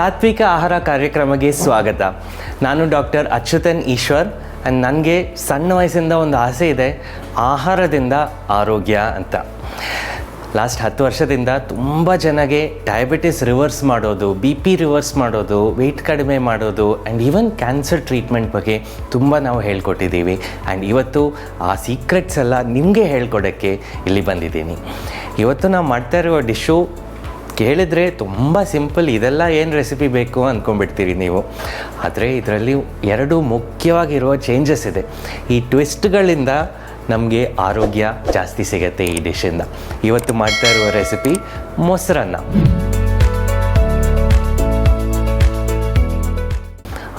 ಸಾತ್ವಿಕ ಆಹಾರ ಕಾರ್ಯಕ್ರಮಕ್ಕೆ ಸ್ವಾಗತ. ನಾನು ಡಾಕ್ಟರ್ ಅಚ್ಯುತನ್ ಈಶ್ವರ್. ಆ್ಯಂಡ್ ನನಗೆ ಸಣ್ಣ ವಯಸ್ಸಿಂದ ಒಂದು ಆಸೆ ಇದೆ, ಆಹಾರದಿಂದ ಆರೋಗ್ಯ ಅಂತ. ಲಾಸ್ಟ್ ಹತ್ತು ವರ್ಷದಿಂದ ತುಂಬ ಜನಗೆ ಡಯಾಬಿಟಿಸ್ ರಿವರ್ಸ್ ಮಾಡೋದು ಬಿ ಪಿ ರಿವರ್ಸ್ ಮಾಡೋದು ವೆಯ್ಟ್ ಕಡಿಮೆ ಮಾಡೋದು ಆ್ಯಂಡ್ ಈವನ್ ಕ್ಯಾನ್ಸರ್ ಟ್ರೀಟ್ಮೆಂಟ್ ಬಗ್ಗೆ ತುಂಬ ನಾವು ಹೇಳ್ಕೊಟ್ಟಿದ್ದೀವಿ. ಆ್ಯಂಡ್ ಇವತ್ತು ಆ ಸೀಕ್ರೆಟ್ಸ್ ಎಲ್ಲ ನಿಮಗೆ ಹೇಳ್ಕೊಡೋಕ್ಕೆ ಇಲ್ಲಿ ಬಂದಿದ್ದೀನಿ. ಇವತ್ತು ನಾವು ಮಾಡ್ತಾ ಇರುವ ಡಿಶ್ಶು ಕೇಳಿದ್ರೆ ತುಂಬ ಸಿಂಪಲ್, ಇದೆಲ್ಲ ಏನು ರೆಸಿಪಿ ಬೇಕು ಅಂದ್ಕೊಂಡ್ಬಿಡ್ತೀರಿ ನೀವು. ಆದರೆ ಇದರಲ್ಲಿ ಎರಡು ಮುಖ್ಯವಾಗಿರುವ ಚೇಂಜಸ್ ಇದೆ. ಈ ಟ್ವಿಸ್ಟ್ಗಳಿಂದ ನಮಗೆ ಆರೋಗ್ಯ ಜಾಸ್ತಿ ಸಿಗುತ್ತೆ ಈ ಡಿಶಿಂದ ಇವತ್ತು ಮಾಡ್ತಾ ಇರುವ ರೆಸಿಪಿ ಮೊಸರನ್ನ.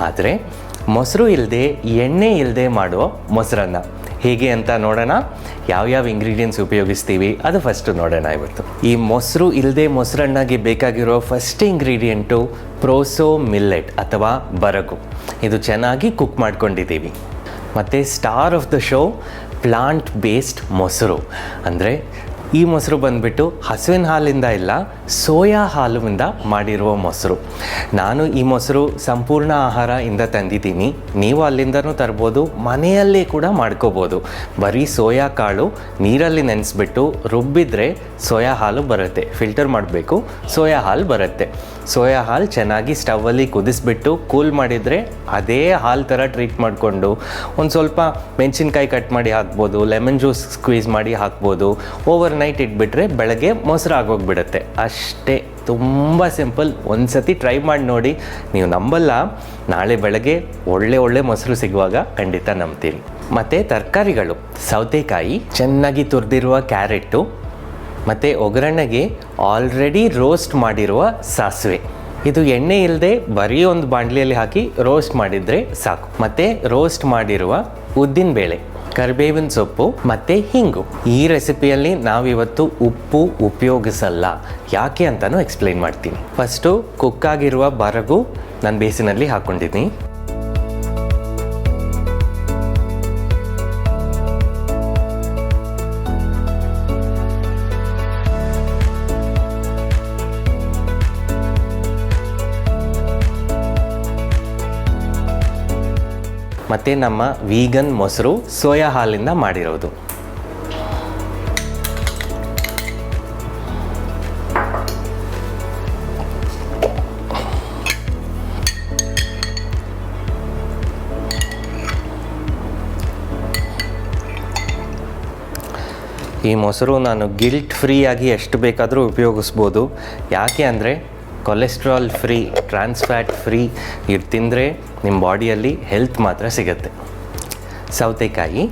ಆದರೆ ಮೊಸರು ಇಲ್ಲದೆ ಎಣ್ಣೆ ಇಲ್ಲದೆ ಮಾಡುವ ಮೊಸರನ್ನ. ಹೇಗೆ ಅಂತ ನೋಡೋಣ. ಯಾವ್ಯಾವ ಇಂಗ್ರೀಡಿಯೆಂಟ್ಸ್ ಉಪಯೋಗಿಸ್ತೀವಿ, ಅದು ಫಸ್ಟು ನೋಡೋಣ ಇವತ್ತು. ಈ ಮೊಸರು ಇಲ್ಲದೆ ಮೊಸರನ್ನಾಗಿ ಬೇಕಾಗಿರೋ ಫಸ್ಟ್ ಇಂಗ್ರೀಡಿಯೆಂಟು ಪ್ರೋಸೋ ಮಿಲ್ಲೆಟ್ ಅಥವಾ ಬರಗು. ಇದು ಚೆನ್ನಾಗಿ ಕುಕ್ ಮಾಡ್ಕೊಂಡಿದ್ದೀವಿ. ಮತ್ತು star of the show plant based ಮೊಸರು. ಅಂದರೆ ಈ ಮೊಸರು ಬಂದುಬಿಟ್ಟು ಹಸುವಿನ ಹಾಲಿಂದ ಇಲ್ಲ, ಸೋಯಾ ಹಾಲಿಂದ ಮಾಡಿರುವ ಮೊಸರು. ನಾನು ಈ ಮೊಸರು ಸಂಪೂರ್ಣ ಆಹಾರ ಇಂದ ತಂದಿದ್ದೀನಿ. ನೀವು ಅಲ್ಲಿಂದನೂ ತರ್ಬೋದು, ಮನೆಯಲ್ಲೇ ಕೂಡ ಮಾಡ್ಕೋಬೋದು. ಬರೀ ಸೋಯಾ ಕಾಳು ನೀರಲ್ಲಿ ನೆನೆಸ್ಬಿಟ್ಟು ರುಬ್ಬಿದ್ರೆ ಸೋಯಾ ಹಾಲು ಬರುತ್ತೆ. ಫಿಲ್ಟರ್ ಮಾಡಬೇಕು, ಸೋಯಾ ಹಾಲು ಬರುತ್ತೆ. ಸೋಯಾ ಹಾಲು ಚೆನ್ನಾಗಿ ಸ್ಟವಲ್ಲಿ ಕುದಿಸ್ಬಿಟ್ಟು ಕೂಲ್ ಮಾಡಿದರೆ ಅದೇ ಹಾಲು ಥರ ಟ್ರೀಟ್ ಮಾಡಿಕೊಂಡು ಒಂದು ಸ್ವಲ್ಪ ಮೆಣಸಿನ್ಕಾಯಿ ಕಟ್ ಮಾಡಿ ಹಾಕ್ಬೋದು, ಲೆಮನ್ ಜ್ಯೂಸ್ ಸ್ಕ್ವೀಸ್ ಮಾಡಿ ಹಾಕ್ಬೋದು ಓವರ್ ನೈಟ್ ಇಟ್ಬಿಟ್ರೆ ಬೆಳಗ್ಗೆ ಮೊಸರು ಆಗೋಗ್ಬಿಡುತ್ತೆ. ಅಷ್ಟೇ, ತುಂಬ ಸಿಂಪಲ್. ಒಂದು ಸತಿ ಟ್ರೈ ಮಾಡಿ ನೋಡಿ. ನೀವು ನಂಬಲ್ಲ, ನಾಳೆ ಬೆಳಗ್ಗೆ ಒಳ್ಳೆ ಒಳ್ಳೆ ಮೊಸರು ಸಿಗುವಾಗ ಖಂಡಿತ ನಂಬ್ತೀನಿ. ಮತ್ತು ತರಕಾರಿಗಳು. ಸೌತೆಕಾಯಿ ಚೆನ್ನಾಗಿ ತುರಿದಿರುವ ಕ್ಯಾರೆಟು ಮತ್ತು ಒಗ್ಗರಣೆಗೆ ಆಲ್ರೆಡಿ ರೋಸ್ಟ್ ಮಾಡಿರುವ ಸಾಸಿವೆ. ಇದು ಎಣ್ಣೆ ಇಲ್ಲದೆ ಬರೀ ಒಂದು ಬಾಂಡ್ಲಿಯಲ್ಲಿ ಹಾಕಿ ರೋಸ್ಟ್ ಮಾಡಿದರೆ ಸಾಕು. ಮತ್ತು ರೋಸ್ಟ್ ಮಾಡಿರುವ ಉದ್ದಿನಬೇಳೆ, ಕರಿಬೇವಿನ ಸೊಪ್ಪು ಮತ್ತು ಹಿಂಗು. ಈ ರೆಸಿಪಿಯಲ್ಲಿ ನಾವಿವತ್ತು ಉಪ್ಪು ಉಪಯೋಗಿಸಲ್ಲ. ಯಾಕೆ ಅಂತಲೂ ಎಕ್ಸ್ಪ್ಲೈನ್ ಮಾಡ್ತೀನಿ. ಫಸ್ಟು ಕುಕ್ಕಾಗಿರುವ ಬರಗು ನಾನು ಬೇಸಿನಲ್ಲಿ ಹಾಕ್ಕೊಂಡಿದ್ದೀನಿ ಮತ್ತು ನಮ್ಮ ವೀಗನ್ ಮೊಸರು ಸೋಯಾ ಹಾಲಿಂದ ಮಾಡಿರೋದು. ಈ ಮೊಸರು ನಾನು ಗಿಲ್ಟ್ ಫ್ರೀ ಆಗಿ ಎಷ್ಟು ಬೇಕಾದರೂ ಉಪಯೋಗಿಸ್ಬೋದು. ಯಾಕೆ ಅಂದರೆ cholesterol free trans fat free ಇದು ತಿಂದರೆ ನಿಮ್ಮ ಬಾಡಿಯಲ್ಲಿ ಹೆಲ್ತ್ ಮಾತ್ರ ಸಿಗುತ್ತೆ. ಸೌತೆಕಾಯಿ.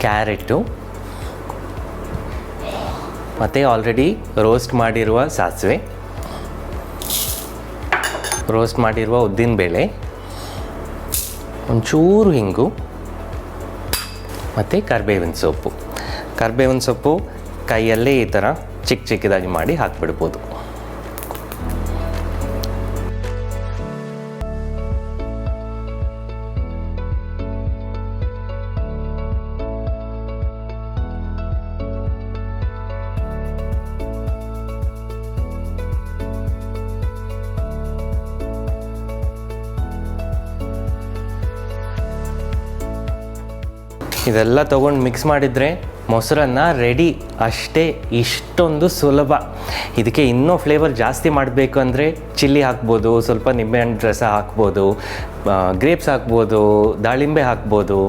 ಕ್ಯಾರೆಟು. ಮತ್ತು ಆಲ್ರೆಡಿ ರೋಸ್ಟ್ ಮಾಡಿರುವ ಸಾಸಿವೆ. ರೋಸ್ಟ್ ಮಾಡಿರುವ ಉದ್ದಿನಬೇಳೆ ಒಂಚೂರು ಹಿಂಗು. ಮತ್ತು ಕರಿಬೇವಿನ ಸೊಪ್ಪು. ಕರ್ಬೇವಿನ ಸೊಪ್ಪು ಕೈಯಲ್ಲೇ ಈ ಥರ ಚಿಕ್ಕ ಚಿಕ್ಕದಾಗಿ ಮಾಡಿ ಹಾಕಿಬಿಡ್ಬೋದು. ಇದೆಲ್ಲ ತೊಗೊಂಡು ಮಿಕ್ಸ್ ಮಾಡಿದರೆ ಮೊಸರನ್ನ ರೆಡಿ ಅಷ್ಟೇ ಇಷ್ಟೊಂದು ಸುಲಭ. ಇದಕ್ಕೆ ಇನ್ನೂ ಫ್ಲೇವರ್ ಜಾಸ್ತಿ ಮಾಡಬೇಕು ಅಂದರೆ ಚಿಲ್ಲಿ ಹಾಕ್ಬೋದು, ಸ್ವಲ್ಪ ನಿಂಬೆಹಣ್ಣು ರಸ ಹಾಕ್ಬೋದು ಗ್ರೇಪ್ಸ್ ಹಾಕ್ಬೋದು, ದಾಳಿಂಬೆ ಹಾಕ್ಬೋದು.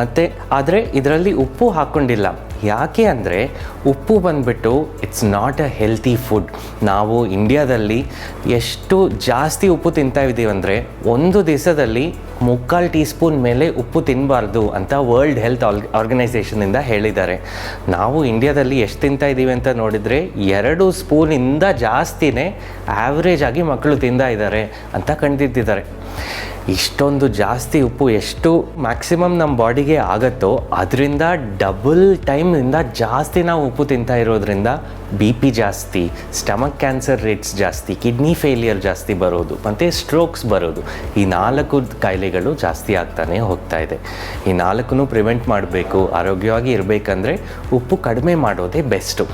ಮತ್ತು ಆದರೆ ಇದರಲ್ಲಿ ಉಪ್ಪು ಹಾಕ್ಕೊಂಡಿಲ್ಲ ಯಾಕೆ ಅಂದರೆ ಉಪ್ಪು ಬಂದುಬಿಟ್ಟು it's not a healthy food ನಾವು ಇಂಡಿಯಾದಲ್ಲಿ ಎಷ್ಟು ಜಾಸ್ತಿ ಉಪ್ಪು ತಿಂತಾ ಇದ್ದೀವಿ ಅಂದರೆ ಒಂದು ದಿವಸದಲ್ಲಿ ಮುಕ್ಕಾಲು ಟೀ ಸ್ಪೂನ್ ಮೇಲೆ ಉಪ್ಪು ತಿನ್ನಬಾರ್ದು ಅಂತ ವರ್ಲ್ಡ್ ಹೆಲ್ತ್ ಆಲ್ ಆರ್ಗನೈಸೇಷನಿಂದ ಹೇಳಿದ್ದಾರೆ. ನಾವು ಇಂಡಿಯಾದಲ್ಲಿ ಎಷ್ಟು ತಿಂತಾ ಇದ್ದೀವಿ ಅಂತ ನೋಡಿದರೆ ಎರಡು ಸ್ಪೂನಿಂದ ಜಾಸ್ತಿನೇ ಆ್ಯಾವ್ರೇಜ್ ಆಗಿ ಮಕ್ಕಳು ತಿಂತಾ ಇದ್ದಾರೆ ಅಂತ ಕಂಡಿದ್ದಿದ್ದಾರೆ ಇಷ್ಟೊಂದು ಜಾಸ್ತಿ ಉಪ್ಪು ಎಷ್ಟು ಮ್ಯಾಕ್ಸಿಮಮ್ ನಮ್ಮ ಬಾಡಿಗೆ ಆಗುತ್ತೋ ಅದರಿಂದ ಡಬಲ್ ಟೈಮ್ನಿಂದ ಜಾಸ್ತಿ ನಾವು ಉಪ್ಪು ತಿಂತಾ ಇರೋದ್ರಿಂದ ಬಿ ಪಿ ಜಾಸ್ತಿ ಸ್ಟಮಕ್ ಕ್ಯಾನ್ಸರ್ ರೇಟ್ಸ್ ಜಾಸ್ತಿ ಕಿಡ್ನಿ ಫೇಲಿಯರ್ ಜಾಸ್ತಿ ಬರೋದು, ಮತ್ತು ಸ್ಟ್ರೋಕ್ಸ್ ಬರೋದು, ಈ ನಾಲ್ಕು ಕಾಯಿಲೆಗಳು ಜಾಸ್ತಿ ಆಗ್ತಾನೆ ಹೋಗ್ತಾ ಇದೆ. ಈ ನಾಲ್ಕು ಪ್ರಿವೆಂಟ್ ಮಾಡಬೇಕು, ಆರೋಗ್ಯವಾಗಿ ಇರಬೇಕಂದ್ರೆ ಉಪ್ಪು ಕಡಿಮೆ ಮಾಡೋದೇ ಬೆಸ್ಟು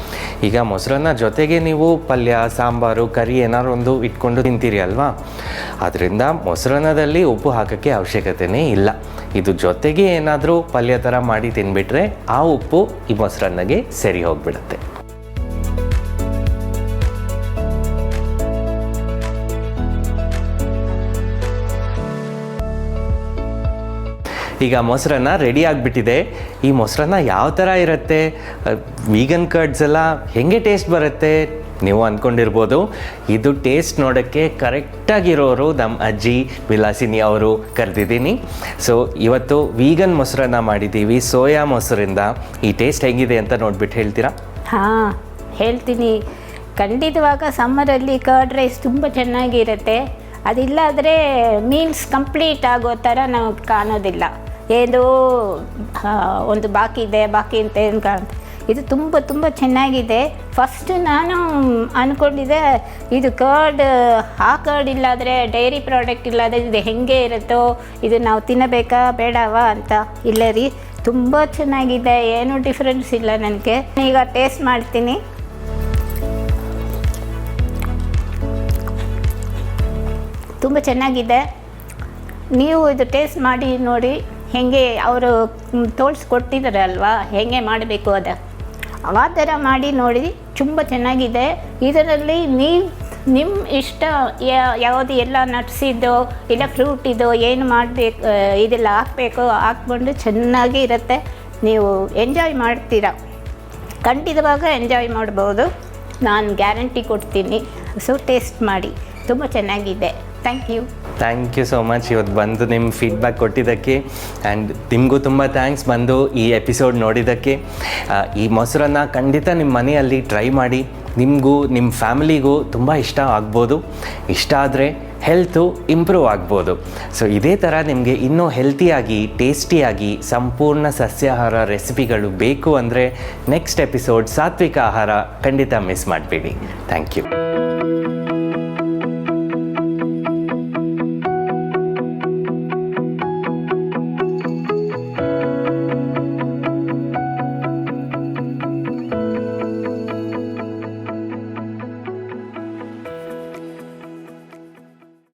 ಈಗ ಮೊಸರನ್ನ ಜೊತೆಗೆ ನೀವು ಪಲ್ಯ, ಸಾಂಬಾರು, ಕರಿ ಏನಾದ್ರು ಒಂದು ಇಟ್ಕೊಂಡು ತಿಂತೀರಿ ಅಲ್ವಾ? ಅದರಿಂದ ಮೊಸರನ್ನದಲ್ಲಿ ಉಪ್ಪು ಹಾಕೋಕ್ಕೆ ಅವಶ್ಯಕತೆನೇ ಇಲ್ಲ. ಇದು ಜೊತೆಗೆ ಏನಾದರೂ ಪಲ್ಯ ಥರ ಮಾಡಿ ತಿನ್ಬಿಟ್ರೆ ಆ ಉಪ್ಪು ಈ ಮೊಸರನ್ನಗೆ ಸರಿ ಹೋಗ್ಬಿಡುತ್ತೆ. ಈಗ ಮೊಸರನ್ನ ರೆಡಿ ಆಗಿಬಿಟ್ಟಿದೆ. ಈ ಮೊಸರನ್ನ ಯಾವ ಥರ ಇರುತ್ತೆ? ವೀಗನ್ ಕರ್ಡ್ಸ್ ಎಲ್ಲ ಹೆಂಗೆ ಟೇಸ್ಟ್ ಬರುತ್ತೆ? ನೀವು ಅಂದ್ಕೊಂಡಿರ್ಬೋದು. ಇದು ಟೇಸ್ಟ್ ನೋಡೋಕ್ಕೆ ಕರೆಕ್ಟಾಗಿರೋರು ನಮ್ಮ ಅಜ್ಜಿ ವಿಲಾಸಿನಿ ಅವರು ಕರೆದಿದ್ದೀನಿ. ಸೊ ಇವತ್ತು ವೀಗನ್ ಮೊಸರನ್ನ ಮಾಡಿದ್ದೀವಿ, ಸೋಯಾ ಮೊಸರಿಂದ. ಈ ಟೇಸ್ಟ್ ಹೆಂಗಿದೆ ಅಂತ ನೋಡ್ಬಿಟ್ಟು ಹೇಳ್ತೀರಾ? ಹಾಂ, ಹೇಳ್ತೀನಿ. ಖಂಡಿತವಾಗ ಸಮ್ಮರಲ್ಲಿ ಕರ್ಡ್ ರೈಸ್ ತುಂಬ ಚೆನ್ನಾಗಿರುತ್ತೆ. ಅದಿಲ್ಲಾದರೆ ಮೀಲ್ಸ್ ಕಂಪ್ಲೀಟ್ ಆಗೋ ಥರ ನಾವು ಕಾಣೋದಿಲ್ಲ. ಏನು ಒಂದು ಬಾಕಿ ಇದೆ ಬಾಕಿ ಅಂತ ಏನು ಕಾಣುತ್ತೆ ಇದು ತುಂಬ ತುಂಬ ಚೆನ್ನಾಗಿದೆ. ಫಸ್ಟ್ ನಾನು ಅಂದ್ಕೊಂಡಿದ್ದೆ ಇದು ಕರ್ಡ್ ಆ ಕರ್ಡ್ ಇಲ್ಲಾದರೆ ಡೈರಿ ಪ್ರಾಡಕ್ಟ್ ಇಲ್ಲಾದರೆ ಇದು ಹೆಂಗೆ ಇರುತ್ತೋ, ಇದು ನಾವು ತಿನ್ನಬೇಕಾ, ಬೇಡವಾ ಅಂತ. ಇಲ್ಲ ರೀ, ತುಂಬ ಚೆನ್ನಾಗಿದೆ, ಏನು ಡಿಫ್ರೆನ್ಸ್ ಇಲ್ಲ ನನಗೆ. ಈಗ ಟೇಸ್ಟ್ ಮಾಡ್ತೀನಿ. ತುಂಬ ಚೆನ್ನಾಗಿದೆ. ನೀವು ಇದು ಟೇಸ್ಟ್ ಮಾಡಿ ನೋಡಿ, ಹೇಗೆ ಅವರು ತೋರಿಸ್ಕೊಟ್ಟಿದ್ದಾರೆ ಅಲ್ವಾ, ಹೇಗೆ ಮಾಡಬೇಕು ಅದು. ಆ ಥರ ಮಾಡಿ ನೋಡಿ, ತುಂಬ ಚೆನ್ನಾಗಿದೆ. ಇದರಲ್ಲಿ ನೀವು ನಿಮ್ಮ ಇಷ್ಟ ಯಾವುದು ಎಲ್ಲ ನಟ್ಸ್ ಇದ್ದೋ ಇಲ್ಲ ಫ್ರೂಟ್ ಇದೋ, ಏನು ಮಾಡಬೇಕು ಇದೆಲ್ಲ ಹಾಕಬೇಕು, ಹಾಕ್ಕೊಂಡು ಚೆನ್ನಾಗಿ ಇರುತ್ತೆ. ನೀವು ಎಂಜಾಯ್ ಮಾಡ್ತೀರ. ಖಂಡಿತವಾಗ ಎಂಜಾಯ್ ಮಾಡ್ಬೋದು. ನಾನು ಗ್ಯಾರಂಟಿ ಕೊಡ್ತೀನಿ. ಸೊ ಟೇಸ್ಟ್ ಮಾಡಿ. ತುಂಬ ಚೆನ್ನಾಗಿದೆ. Thank you thank you so much ಇವತ್ತು ಬಂದು ನಿಮ್ಮ ಫೀಡ್ಬ್ಯಾಕ್ ಕೊಟ್ಟಿದ್ದಕ್ಕೆ ಆ್ಯಂಡ್ ನಿಮಗೂ ತುಂಬ ಥ್ಯಾಂಕ್ಸ್ ಬಂದು ಈ ಎಪಿಸೋಡ್ ನೋಡಿದ್ದಕ್ಕೆ. ಈ ಮೊಸರನ್ನು ಖಂಡಿತ ನಿಮ್ಮ ಮನೆಯಲ್ಲಿ ಟ್ರೈ ಮಾಡಿ. ನಿಮಗೂ ನಿಮ್ಮ ಫ್ಯಾಮಿಲಿಗೂ ತುಂಬ ಇಷ್ಟ ಆಗ್ಬೋದು. ಇಷ್ಟ ಆದರೆ ಹೆಲ್ತು ಇಂಪ್ರೂವ್ ಆಗ್ಬೋದು. ಸೊ ಇದೇ ಥರ ನಿಮಗೆ ಇನ್ನೂ ಹೆಲ್ತಿಯಾಗಿ ಟೇಸ್ಟಿಯಾಗಿ ಸಂಪೂರ್ಣ ಸಸ್ಯಾಹಾರ ರೆಸಿಪಿಗಳು ಬೇಕು ಅಂದರೆ ನೆಕ್ಸ್ಟ್ ಎಪಿಸೋಡ್ ಸಾತ್ವಿಕ ಆಹಾರ ಖಂಡಿತ ಮಿಸ್ ಮಾಡಬೇಡಿ. Thank you